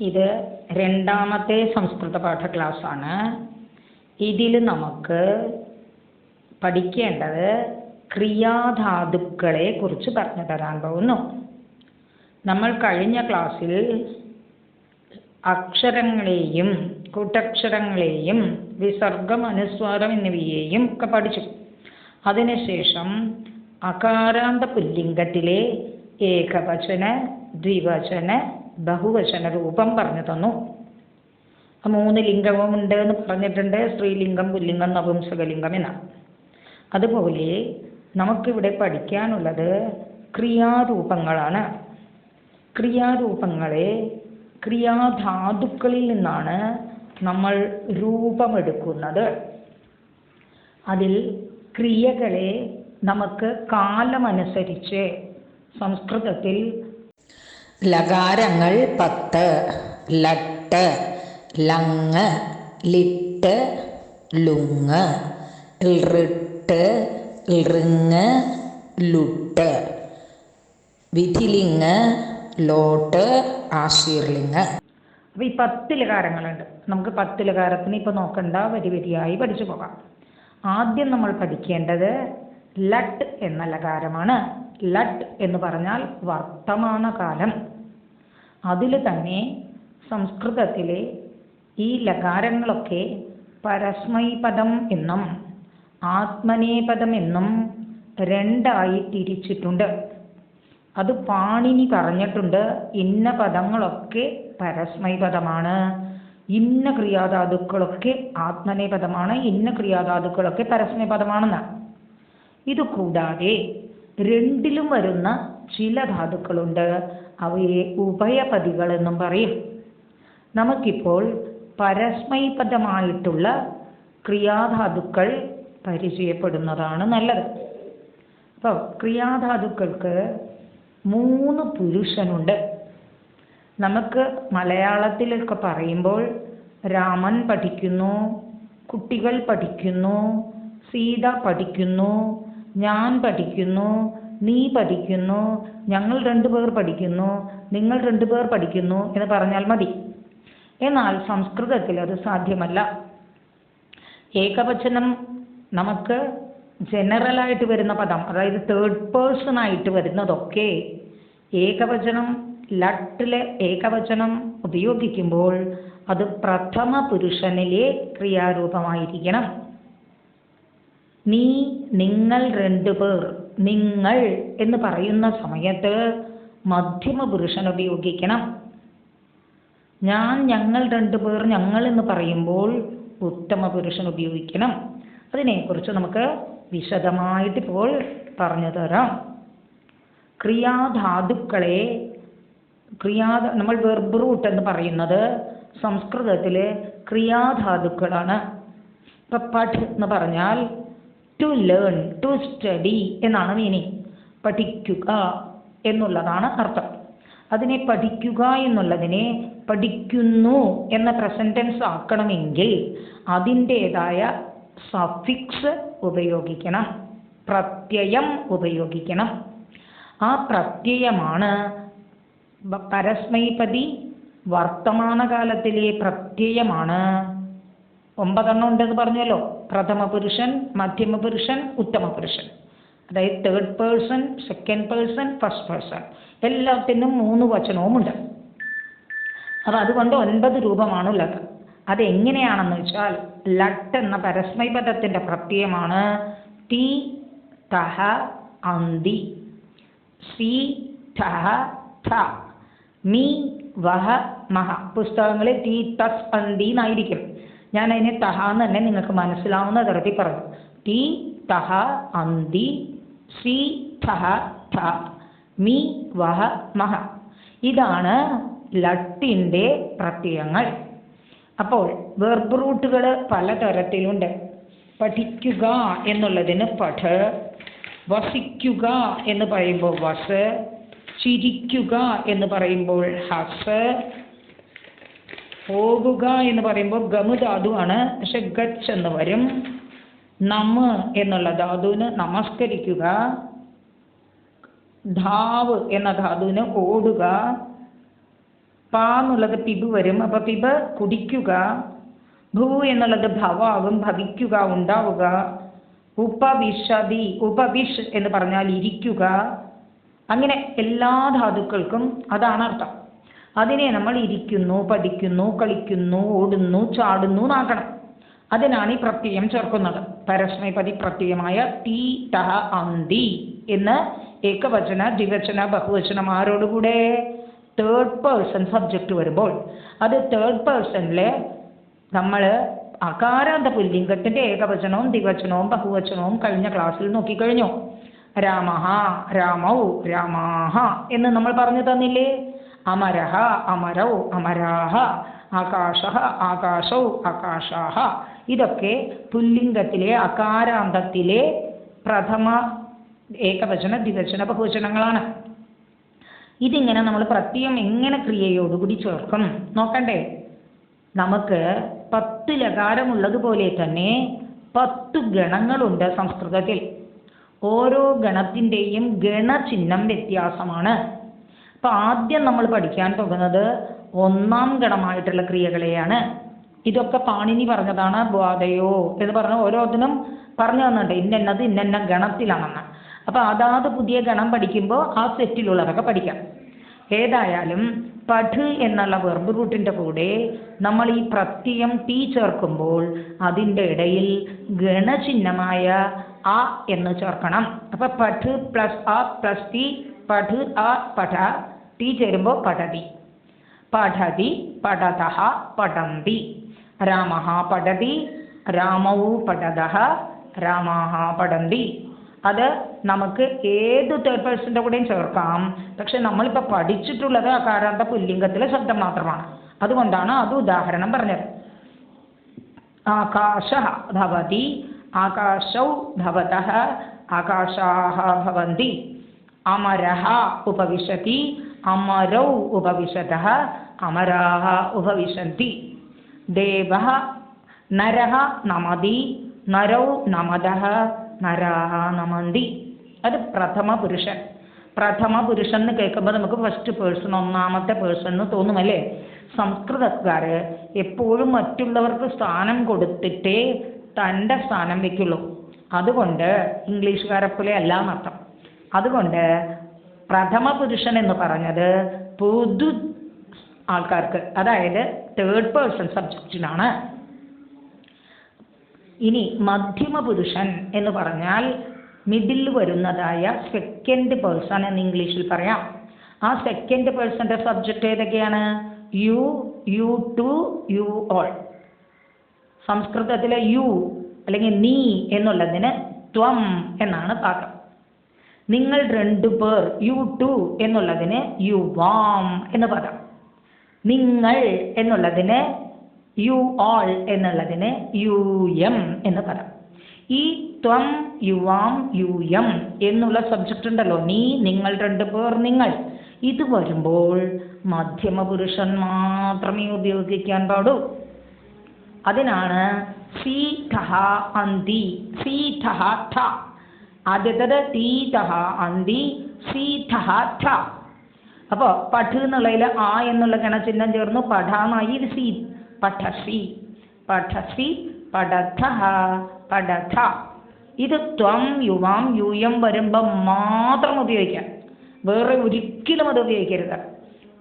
ഇത് രണ്ടാമത്തെ സംസ്കൃത പാഠ ക്ലാസ്സാണ് ഇതിൽ നമുക്ക് പഠിക്കേണ്ടത് ക്രിയാധാതുക്കളെ കുറിച്ച് പറഞ്ഞു തരാൻ പോകുന്നു. നമ്മൾ കഴിഞ്ഞ ക്ലാസ്സിൽ അക്ഷരങ്ങളെയും കൂട്ടക്ഷരങ്ങളെയും വിസർഗം അനുസ്വാരം എന്നിവയെയും ഒക്കെ പഠിച്ചു. അതിനുശേഷം അകാരാന്ത പുല്ലിംഗത്തിലെ ഏകവചന ദ്വിവചന ബഹുവചന രൂപം പറഞ്ഞു തന്നു. മൂന്ന് ലിംഗവും ഉണ്ട് എന്ന് പറഞ്ഞിട്ടുണ്ട്. സ്ത്രീലിംഗം പുല്ലിംഗം നപുംസകലിംഗം എന്ന. അതുപോലെ നമുക്കിവിടെ പഠിക്കാനുള്ളത് ക്രിയാരൂപങ്ങളാണ്. ക്രിയാരൂപങ്ങളെ ക്രിയാധാതുക്കളിൽ നിന്നാണ് നമ്മൾ രൂപമെടുക്കുന്നത്. അതിൽ ക്രിയകളെ നമുക്ക് കാലമനുസരിച്ച് സംസ്കൃതത്തിൽ ലകാരങ്ങൾ പത്ത് ലട്ട് ലങ് ലിട്ട് ലുങ് ഋട്ട് ഋങ് ലുട്ട്. വിധിലിങ് ലോട്ട് ആശീർലിങ് അപ്പോൾ ഈ പത്ത് ലകാരങ്ങളുണ്ട്. നമുക്ക് പത്ത് ലകാരത്തിന് ഇപ്പൊ നോക്കണ്ട വരി വരിയായി പഠിച്ചു പോകാം. ആദ്യം നമ്മൾ പഠിക്കേണ്ടത് ലട്ട് എന്ന ലകാരമാണ്. ലട്ട് എന്ന് പറഞ്ഞാൽ വർത്തമാനകാലം. അതിൽ തന്നെ സംസ്കൃതത്തിലെ ഈ ലകാരങ്ങളൊക്കെ പരസ്മൈപദം എന്നും ആത്മനേപദം എന്നും രണ്ടായി തിരിച്ചിട്ടുണ്ട്. അത് പാണിനി പറഞ്ഞിട്ടുണ്ട്. ഇന്ന പദങ്ങളൊക്കെ പരസ്മൈപദമാണ്. ഇന്ന ക്രിയാധാതുക്കളൊക്കെ ആത്മനേപദമാണ്. ഇന്ന ക്രിയാധാതുക്കളൊക്കെ പരസ്മയപദമാണെന്ന് ഇത് കൂടാതെ രണ്ടിലും വരുന്ന ചില ധാതുക്കളുണ്ട്. അവയെ ഉഭയപദികൾ എന്നും പറയും. നമുക്കിപ്പോൾ പരസ്മൈപദമായിട്ടുള്ള ക്രിയാധാതുക്കൾ പരിചയപ്പെടുന്നതാണ് നല്ലത്. അപ്പോൾ ക്രിയാധാതുക്കൾക്ക് മൂന്ന് പുരുഷനുണ്ട്. നമുക്ക് മലയാളത്തിലൊക്കെ പറയുമ്പോൾ രാമൻ പഠിക്കുന്നു കുട്ടികൾ പഠിക്കുന്നു സീത പഠിക്കുന്നു ഞാൻ പഠിക്കുന്നു നീ പഠിക്കുന്നു ഞങ്ങൾ രണ്ടുപേർ പഠിക്കുന്നു നിങ്ങൾ രണ്ടുപേർ പഠിക്കുന്നു എന്ന് പറഞ്ഞാൽ മതി. എന്നാൽ സംസ്കൃതത്തിൽ അത് സാധ്യമല്ല. ഏകവചനം നമുക്ക് ജനറലായിട്ട് വരുന്ന പദം അതായത് തേർഡ് പേഴ്സൺ ആയിട്ട് വരുന്നതൊക്കെ ഏകവചനം ലട്ടിലെ ഏകവചനം ഉപയോഗിക്കുമ്പോൾ അത് പ്രഥമ പുരുഷനിലെ ക്രിയാരൂപമായിരിക്കണം. നീ നിങ്ങൾ രണ്ടുപേർ നിങ്ങൾ എന്ന് പറയുന്ന സമയത്ത് മധ്യമ പുരുഷൻ ഉപയോഗിക്കണം. ഞാൻ ഞങ്ങൾ രണ്ടുപേർ ഞങ്ങൾ എന്ന് പറയുമ്പോൾ ഉത്തമ പുരുഷൻ ഉപയോഗിക്കണം. അതിനെക്കുറിച്ച് നമുക്ക് വിശദമായിട്ട് ഇപ്പോൾ പറഞ്ഞു തരാം. ക്രിയാധാതുക്കളെ ക്രിയാ നമ്മൾ വെർബ് റൂട്ട് എന്ന് പറയുന്നത് സംസ്കൃതത്തിലെ ക്രിയാധാതുക്കളാണ്. ഇപ്പം പഠ് എന്ന് പറഞ്ഞാൽ ടു ലേൺ ടു സ്റ്റഡി എന്നാണ് മീനിങ് പഠിക്കുക എന്നുള്ളതാണ് അർത്ഥം. അതിനെ പഠിക്കുക എന്നുള്ളതിനെ പഠിക്കുന്നു എന്ന പ്രസന്റൻസ് ആക്കണമെങ്കിൽ അതിന്റേതായ സഫിക്സ് ഉപയോഗിക്കണം പ്രത്യയം ഉപയോഗിക്കണം. ആ പ്രത്യയമാണ് പരസ്മൈപതി വർത്തമാനകാലത്തിലെ പ്രത്യയമാണ്. ഒമ്പതെണ്ണം ഉണ്ടെന്ന് പറഞ്ഞല്ലോ. പ്രഥമ പുരുഷൻ മധ്യമ പുരുഷൻ ഉത്തമ പുരുഷൻ അതായത് third person second person first person എല്ലാത്തിനും മൂന്ന് വചനവുമുണ്ട്. അപ്പോൾ അതുകൊണ്ട് ഒൻപത് രൂപമാണുള്ളത് അതെങ്ങനെയാണെന്ന് വെച്ചാൽ ലട്ട് എന്ന പരസ്മൈപദത്തിന്റെ പ്രത്യയമാണ് തി തഹ അന്തി. സി ഠഹ ഠ മീ വഹ മഹ. പുസ്തകങ്ങളിൽ തി തസ് അന്തി എന്നായിരിക്കും. ഞാൻ അതിനെ തഹ എന്ന് തന്നെ നിങ്ങൾക്ക് മനസ്സിലാവുന്ന തരത്തിൽ പറഞ്ഞു. ടി തഹ അന്തി സി ഠഹ ഠ മി വഹ മഹ. ഇതാണ് ലട്ടിന്റെ പ്രത്യയങ്ങൾ. അപ്പോൾ വെർബ് റൂട്ടുകൾ പലതരത്തിലുണ്ട്. പഠിക്കുക എന്നുള്ളതിന് പഠ വസിക്കുക എന്ന് പറയുമ്പോൾ വസ് ചിരിക്കുക എന്ന് പറയുമ്പോൾ ഹസ് പോകുക എന്ന് പറയുമ്പോൾ ഗമു ധാതുവാണ് പക്ഷെ ഗച്ച് എന്ന് വരും. നമ് എന്നുള്ള ധാതുവിന് നമസ്കരിക്കുക. ധാവ് എന്ന ധാതുവിന് ഓടുക. പാ എന്നുള്ളത് പിബ് വരും. അപ്പൊ പിബ് കുടിക്കുക. ഭൂ എന്നുള്ളത് ഭവാകും. ഭവിക്കുക ഉണ്ടാവുക. ഉപവിശതി ഉപവിഷ് എന്ന് പറഞ്ഞാൽ ഇരിക്കുക. അങ്ങനെ എല്ലാ ധാതുക്കൾക്കും അതാണ് അർത്ഥം. അതിനെ നമ്മൾ ഇരിക്കുന്നു പഠിക്കുന്നു കളിക്കുന്നു ഓടുന്നു ചാടുന്നു എന്നാക്കണം. അതിനാണ് ഈ പ്രത്യയം ചേർക്കുന്നത്. പരസ്മൈപതി പ്രത്യയമായ ടി ടഹ അന്തി എന്ന് ഏകവചന ദ്വിവചന ബഹുവചനം ആരോടുകൂടെ? തേർഡ് പേഴ്സൺ സബ്ജക്റ്റ് വരുമ്പോൾ. അത് തേർഡ് പേഴ്സണിലെ നമ്മൾ അകാരാന്ത പുല്ലിംഗത്തിന്റെ ഏകവചനവും ദ്വിവചനവും ബഹുവചനവും കഴിഞ്ഞ ക്ലാസ്സിൽ നോക്കിക്കഴിഞ്ഞു. രാമഹ രാമൗ രാമാഹ എന്ന് നമ്മൾ പറഞ്ഞു തന്നില്ലേ? അമരഹ അമരൗ അമരാഹ ആകാശ ആകാശൗ ആകാശാഹ. ഇതൊക്കെ പുല്ലിംഗത്തിലെ അകാരാന്തത്തിലെ പ്രഥമ ഏകവചന ദ്വിവചന ബഹുവചനങ്ങളാണ്. ഇതിങ്ങനെ നമ്മൾ പ്രത്യം എങ്ങനെ ക്രിയയോടുകൂടി ചേർക്കും? നോക്കണ്ടേ. നമുക്ക് പത്ത് ലകാരമുള്ളതുപോലെ തന്നെ പത്ത് ഗണങ്ങളുണ്ട് സംസ്കൃതത്തിൽ. ഓരോ ഗണത്തിന്റെയും ഗണചിഹ്നം വ്യത്യാസമാണ്. അപ്പൊ ആദ്യം നമ്മൾ പഠിക്കാൻ പോകുന്നത് ഒന്നാം ഗണമായിട്ടുള്ള ക്രിയകളെയാണ്. ഇതൊക്കെ പാണിനി പറഞ്ഞതാണ് ദ്വാദയോ എന്ന് പറഞ്ഞ ഓരോന്നിനും പറഞ്ഞു തന്നിട്ടുണ്ട്. ഇന്നത് ഇന്ന ഗണത്തിലാണെന്ന്. അപ്പൊ അതാത് പുതിയ ഗണം പഠിക്കുമ്പോൾ ആ സെറ്റിലുള്ളതൊക്കെ പഠിക്കാം. ഏതായാലും പഠ് എന്നുള്ള വെർബ് റൂട്ടിന്റെ കൂടെ നമ്മൾ ഈ പ്രത്യയം ടി ചേർക്കുമ്പോൾ അതിന്റെ ഇടയിൽ ഗണചിഹ്നമായ ആ എന്ന് ചേർക്കണം. അപ്പൊ പഠ് പ്ലസ് ആ പ്ലസ് ടി പഠ് ആ പഠ ടി ചേരുമ്പോൾ പഠതി പഠതി പഠതഃ പഠന്തി രാമഃ പഠതി രാമൗ പഠതഃ രാമാഹ പഠന്തി അത് നമുക്ക് ഏത് തേർഡ് പേഴ്സന്റെ കൂടെയും ചേർക്കാം പക്ഷെ നമ്മളിപ്പോൾ പഠിച്ചിട്ടുള്ളത് അകാരാന്ത പുല്ലിംഗത്തിലെ ശബ്ദം മാത്രമാണ് അതുകൊണ്ടാണ് അത് ഉദാഹരണം പറഞ്ഞത് ആകാശ ഭവതി ആകാശൗ ഭവതഃ ആകാശാः ഭവന്തി അമരः ഉപവിശതി അമരൗ ഉപവിശത അമരാ ഉപവിശന്തി ദേവ നര നമതി നരൗ നമത നരാഹ നമന്തി അത് പ്രഥമ പുരുഷൻ. പ്രഥമ പുരുഷൻ എന്ന് കേൾക്കുമ്പോൾ നമുക്ക് ഫസ്റ്റ് പേഴ്സൺ ഒന്നാമത്തെ പേഴ്സൺ എന്ന് തോന്നും അല്ലേ? സംസ്കൃതക്കാർ എപ്പോഴും മറ്റുള്ളവർക്ക് സ്ഥാനം കൊടുത്തിട്ടേ തന്റെ സ്ഥാനം വയ്ക്കുള്ളൂ അതുകൊണ്ട് ഇംഗ്ലീഷുകാരെ പോലെ അല്ല എന്നർത്ഥം. അതുകൊണ്ട് പ്രഥമ പുരുഷൻ എന്ന് പറഞ്ഞത് പൊതു ആൾക്കാർക്ക് അതായത് തേർഡ് പേഴ്സൺ സബ്ജക്റ്റിനാണ് ഇനി മധ്യമ പുരുഷൻ എന്ന് പറഞ്ഞാൽ മിഡിൽ വരുന്നതായ സെക്കൻഡ് പേഴ്സൺ എന്ന് ഇംഗ്ലീഷിൽ പറയാം. ആ സെക്കൻഡ് പേഴ്സന്റെ സബ്ജക്റ്റ് ഏതൊക്കെയാണ്? You you two you all. സംസ്കൃതത്തിലെ you അല്ലെങ്കിൽ നീ എന്നുള്ളതിന് ത്വം എന്നാണ് പാകം നിങ്ങൾ രണ്ടു പേർ യു ടു എന്നുള്ളതിന് യു വാം എന്ന് പറയാം. നിങ്ങൾ എന്നുള്ളതിന് യു ഓൾ എന്നുള്ളതിന് യു എം എന്ന് പദം ഈ ത്വം യുവാം യു എം എന്നുള്ള സബ്ജക്റ്റ് ഉണ്ടല്ലോ. നീ നിങ്ങൾ രണ്ടു പേർ നിങ്ങൾ. ഇത് വരുമ്പോൾ മധ്യമ പുരുഷൻ മാത്രമേ ഉപയോഗിക്കാൻ പാടൂ. അതിനാണ് സി ഠഹ അന്തി സീ ഠഹ ഠ. ആദ്യത്തേത് ടീതഹ അന്തി സീതഹ ഠ അപ്പോൾ പഠ് എന്നുള്ളതിൽ ആ എന്നുള്ള ഗണചിഹ്നം ചേർന്നു പഠാമായി ഇത് സി പഠസി. പഠസി പഠഥ പഠഥ ഇത് ത്വം യുവാം യൂയം വരുമ്പം മാത്രം ഉപയോഗിക്കാം. വേറെ ഒരിക്കലും അത് ഉപയോഗിക്കരുത്.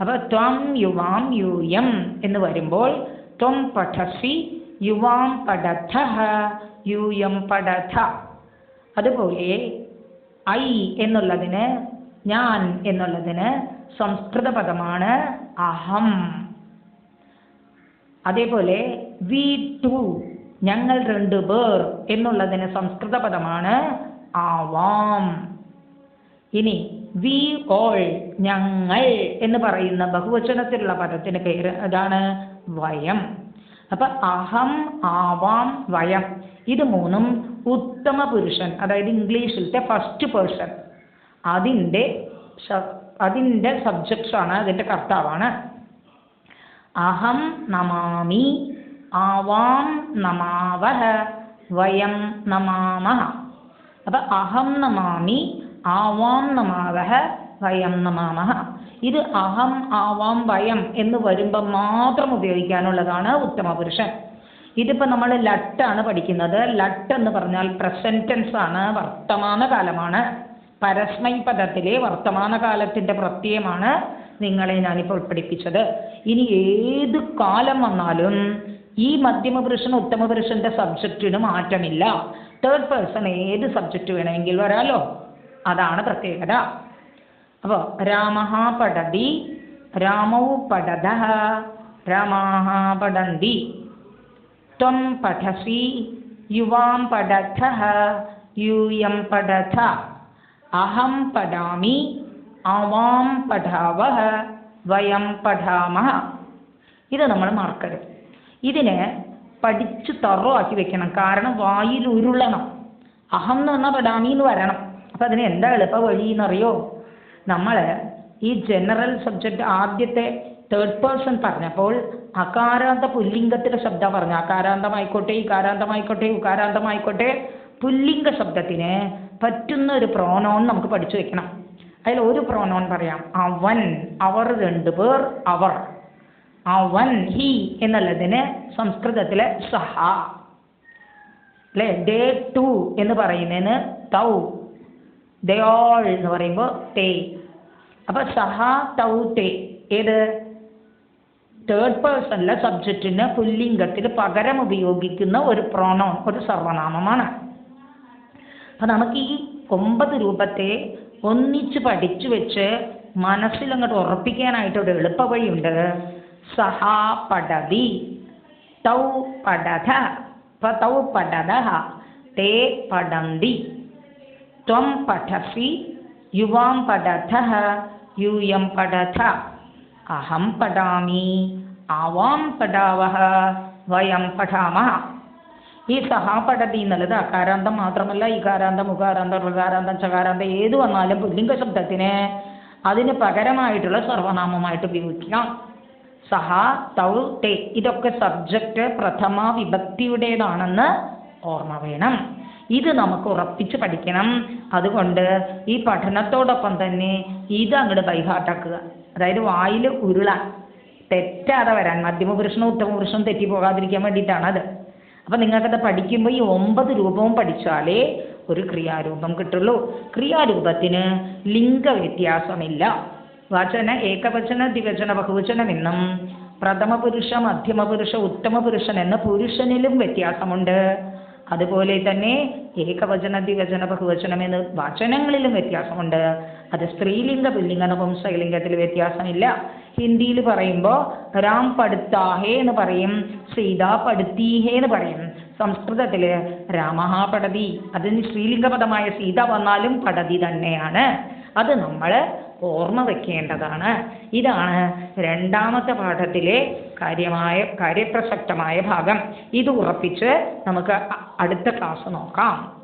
അപ്പോൾ ത്വം യുവാം യൂയം എന്ന് വരുമ്പോൾ ത്വം പഠസി യുവാം പഠഥ യൂയം പഠഥ അതുപോലെ ഐ എന്നുള്ളതിന് ഞാൻ എന്നുള്ളതിന് സംസ്കൃത പദമാണ് അഹം. അതേപോലെ വി ടു ഞങ്ങൾ രണ്ടു പേർ എന്നുള്ളതിന് സംസ്കൃത പദമാണ് ആവാം. ഇനി വി ഓൾ ഞങ്ങൾ എന്ന് പറയുന്ന ബഹുവചനത്തിലുള്ള പദത്തിന് പേര് അതാണ് വയം. അപ്പൊ അഹം ആവാം വയം. ഇത് മൂന്നും ഉത്തമ പുരുഷൻ അതായത് ഇംഗ്ലീഷിലത്തെ ഫസ്റ്റ് പേഴ്സൺ അതിന്റെ അതിന്റെ സബ്ജക്ട്സ് ആണ് അതിന്റെ കർത്താവാണ്. അഹം നമാമി ആവാം നമാവഹ വയം നമാമഹ അപ്പൊ അഹം നമാമി ആവാം നമാവഹ വയം നമാമഹ ഇത് അഹം ആവാം വയം എന്ന് വരുമ്പോൾ മാത്രം ഉപയോഗിക്കാനുള്ളതാണ് ഉത്തമ പുരുഷൻ. ഇതിപ്പോൾ നമ്മൾ ലട്ടാണ് പഠിക്കുന്നത്. ലട്ട് എന്ന് പറഞ്ഞാൽ പ്രസന്റ് ടെൻസ് ആണ് വർത്തമാനകാലമാണ് പരസ്മൈ പദത്തിലെ വർത്തമാനകാലത്തിന്റെ പ്രത്യയമാണ് നിങ്ങളെ ഞാനിപ്പോൾ പഠിപ്പിച്ചത് ഇനി ഏത് കാലം വന്നാലും ഈ മധ്യമ പുരുഷൻ ഉത്തമ പുരുഷന്റെ സബ്ജക്റ്റിന് മാറ്റമില്ല. തേർഡ് പേഴ്സൺ ഏത് സബ്ജക്റ്റ് വേണമെങ്കിൽ വരാലോ. അതാണ് പ്രത്യേകത. അപ്പോൾ രാമ പടതി രാമൗ പടത രാമാ പഠന്തി ത്വം പഠസി യുവാം പഠഥ യൂയം പഠഥ അഹം പഠാമി അവാം പഠാവഹ വയം പഠാമഹ ഇത് നമ്മൾ മറക്കരുത് ഇതിനെ പഠിച്ച് തറോ ആക്കി വെക്കണം. കാരണം വായിൽ ഉരുളണം. അഹം എന്ന് പറഞ്ഞാൽ പഠാമി എന്ന് വരണം. അപ്പം അതിന് എന്താ എളുപ്പ വഴി എന്നറിയോ? നമ്മൾ ഈ ജനറൽ സബ്ജക്റ്റ് ആദ്യത്തെ തേർഡ് പേഴ്സൺ പറഞ്ഞപ്പോൾ അകാരാന്ത പുല്ലിംഗത്തിലെ ശബ്ദം പറഞ്ഞു. അകാരാന്തമായിക്കോട്ടെ ഇകാരാന്തമായിക്കോട്ടെ ഉകാരാന്തമായിക്കോട്ടെ. പുല്ലിംഗ ശബ്ദത്തിന് പറ്റുന്ന ഒരു പ്രോനോൺ നമുക്ക് പഠിച്ചു വെക്കണം. അതിൽ ഒരു പ്രോനോൺ പറയാം. അവൻ അവർ രണ്ടു പേർ അവർ. അവൻ ഹി എന്നുള്ളതിന് സംസ്കൃതത്തിലെ സഹ. അല്ലേ? ഡേ ടു എന്ന് പറയുന്നതിന് തൗ. ദയോൾ എന്ന് പറയുമ്പോൾ തേ. അപ്പൊ സഹ തൗ തേ. ഏത്? തേർഡ് പേഴ്സണിലെ സബ്ജക്റ്റിന് പുല്ലിംഗത്തിൽ പകരം ഉപയോഗിക്കുന്ന ഒരു പ്രോണോൺ ഒരു സർവനാമമാണ്. അപ്പം നമുക്ക് ഈ ഒമ്പത് രൂപത്തെ ഒന്നിച്ച് പഠിച്ചു വെച്ച് മനസ്സിൽ അങ്ങോട്ട് ഉറപ്പിക്കാനായിട്ട് ഒരു എളുപ്പ വഴിയുണ്ട്. സഹാ പടതി തൗ പടധ തൗ പടധ തേ പടന്തി ത്വം പഠസി യുവാം പടധ യൂയം പഠഥ അഹം പഠാമി ആവാം പഠാവഹ വയം പഠാമഹ ഈ സഹാപഠതി എന്നുള്ളത് അകാരാന്തം മാത്രമല്ല ഇകാരാന്തം മുഖാരാന്തം ഋകാരാന്തം ചകാരാന്തം ഏത് വന്നാലും പുല്ലിംഗ ശബ്ദത്തിന് അതിന് പകരമായിട്ടുള്ള സർവനാമമായിട്ട് ഉപയോഗിക്കാം. സഹ തൗ തേ ഇതൊക്കെ സബ്ജക്റ്റ് പ്രഥമ വിഭക്തിയുടേതാണെന്ന് ഓർമ്മ വേണം. ഇത് നമുക്ക് ഉറപ്പിച്ച് പഠിക്കണം. അതുകൊണ്ട് ഈ പഠനത്തോടൊപ്പം തന്നെ ഇത് അങ്ങോട്ട് ബൈഹാർട്ടാക്കുക. അതായത് വായിൽ ഉരുളാൻ തെറ്റാതെ വരാൻ മധ്യമപുരുഷനും ഉത്തമപുരുഷനും തെറ്റി പോകാതിരിക്കാൻ വേണ്ടിയിട്ടാണ് അത്. അപ്പം നിങ്ങൾക്കത് പഠിക്കുമ്പോൾ ഈ ഒമ്പത് രൂപവും പഠിച്ചാലേ ഒരു ക്രിയാരൂപം കിട്ടുള്ളൂ. ക്രിയാരൂപത്തിന് ലിംഗ വ്യത്യാസമില്ല വാചന ഏകവചന ദ്വിവചന ബഹുവചനമെന്നും പ്രഥമ പുരുഷ മധ്യമ പുരുഷ ഉത്തമ പുരുഷൻ എന്ന പുരുഷനിലും വ്യത്യാസമുണ്ട്. അതുപോലെ തന്നെ ഏകവചന ദ്വിവചന ബഹുവചനം എന്ന് വചനങ്ങളിലും വ്യത്യാസമുണ്ട്. അത് സ്ത്രീലിംഗ പുല്ലിംഗ സ്ത്രീലിംഗത്തിൽ വ്യത്യാസമില്ല. ഹിന്ദിയിൽ പറയുമ്പോൾ രാം പടുത്താഹേ എന്ന് പറയും സീത പടുത്തീഹേ എന്ന് പറയും. സംസ്കൃതത്തിൽ രാമഹ പടതി അതിന് സ്ത്രീലിംഗ പദമായ സീത വന്നാലും പടതി തന്നെയാണ്. അത് നമ്മൾ ഓർമ്മ വെക്കേണ്ടതാണ് ഇതാണ് രണ്ടാമത്തെ പാഠത്തിലെ കാര്യമായ കാര്യപ്രസക്തമായ ഭാഗം ഇത് ഉറപ്പിച്ച് നമുക്ക് അടുത്ത ക്ലാസ് നോക്കാം.